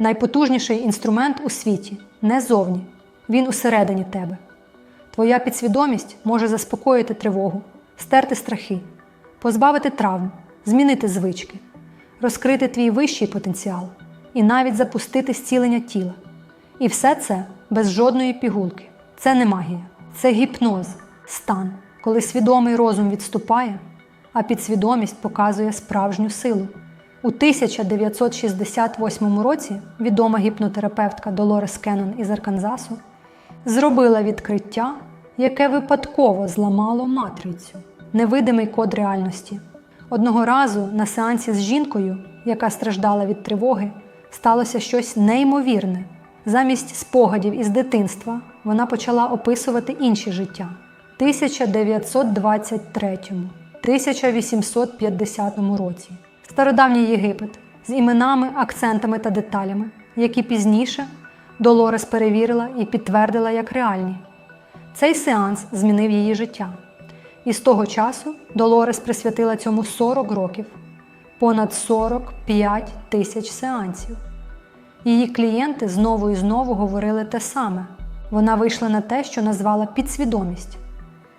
Найпотужніший інструмент у світі не зовні, він усередині тебе. Твоя підсвідомість може заспокоїти тривогу, стерти страхи, позбавити травм, змінити звички, розкрити твій вищий потенціал і навіть запустити зцілення тіла. І все це без жодної пігулки. Це не магія, це гіпноз, стан, коли свідомий розум відступає, а підсвідомість показує справжню силу. У 1968 році відома гіпнотерапевтка Долорес Кеннон із Арканзасу зробила відкриття, яке випадково зламало матрицю, невидимий код реальності. Одного разу на сеансі з жінкою, яка страждала від тривоги, сталося щось неймовірне. Замість спогадів із дитинства вона почала описувати інші життя. 1923, 1850 році. Стародавній Єгипет з іменами, акцентами та деталями, які пізніше Долорес перевірила і підтвердила як реальні. Цей сеанс змінив її життя. І з того часу Долорес присвятила цьому 40 років, понад 45 тисяч сеансів. Її клієнти знову і знову говорили те саме. Вона вийшла на те, що назвала підсвідомість.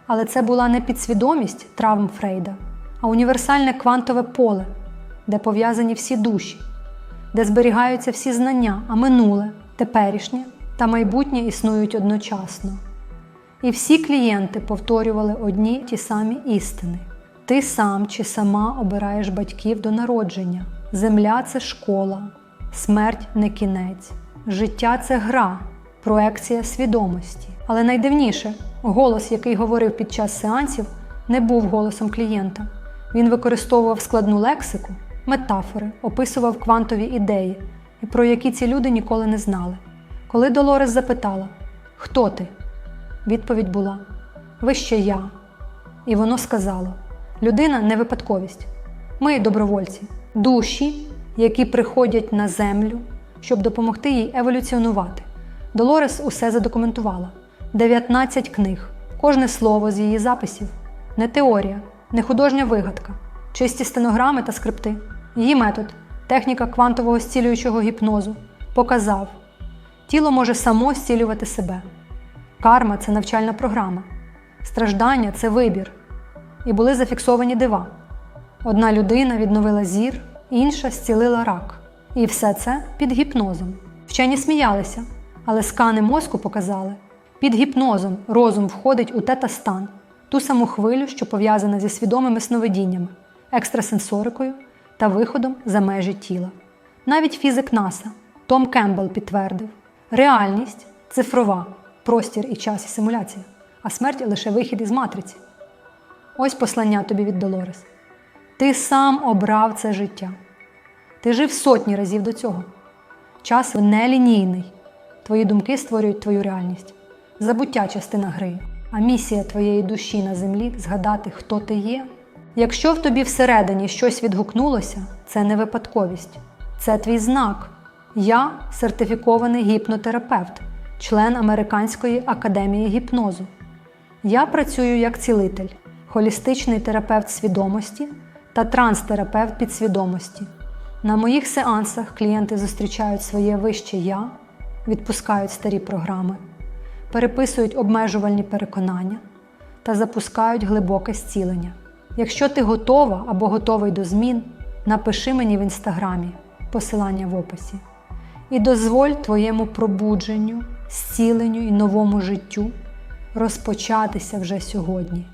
Але це була не підсвідомість травм Фрейда, а універсальне квантове поле, де пов'язані всі душі, де зберігаються всі знання, а минуле, теперішнє та майбутнє існують одночасно. І всі клієнти повторювали одні ті самі істини. Ти сам чи сама обираєш батьків до народження. Земля це школа, смерть не кінець. Життя це гра, проекція свідомості. Але найдивніше, голос, який говорив під час сеансів, не був голосом клієнта. Він використовував складну лексику, метафори, описував квантові ідеї, і про які ці люди ніколи не знали. Коли Долорес запитала, хто ти? Відповідь була Вище я. І воно сказало: людина не випадковість. Ми добровольці, душі, які приходять на землю, щоб допомогти їй еволюціонувати. Долорес усе задокументувала: 19 книг, кожне слово з її записів, не теорія, не художня вигадка, чисті стенограми та скрипти. Її метод, техніка квантового зцілюючого гіпнозу, показав, тіло може само зцілювати себе. Карма це навчальна програма, страждання це вибір. І були зафіксовані дива. Одна людина відновила зір, інша зцілила рак. І все це під гіпнозом. Вчені сміялися, але скани мозку показали. Під гіпнозом розум входить у тета-стан, ту саму хвилю, що пов'язана зі свідомими сновидіннями, екстрасенсорикою та виходом за межі тіла. Навіть фізик НАСА Том Кембл підтвердив: реальність цифрова, простір і час і симуляція, а смерть лише вихід із матриці. Ось послання тобі від Долорес. Ти сам обрав це життя. Ти жив сотні разів до цього. Час нелінійний. Твої думки створюють твою реальність. Забуття частина гри, а місія твоєї душі на землі згадати, хто ти є. Якщо в тобі всередині щось відгукнулося, це не випадковість, це твій знак. Я сертифікований гіпнотерапевт, член Американської академії гіпнозу. Я працюю як цілитель, холістичний терапевт свідомості та транстерапевт підсвідомості. На моїх сеансах клієнти зустрічають своє вище я, відпускають старі програми, переписують обмежувальні переконання та запускають глибоке зцілення. Якщо ти готова або готовий до змін, напиши мені в інстаграмі посилання в описі. І дозволь твоєму пробудженню, зціленню і новому життю розпочатися вже сьогодні.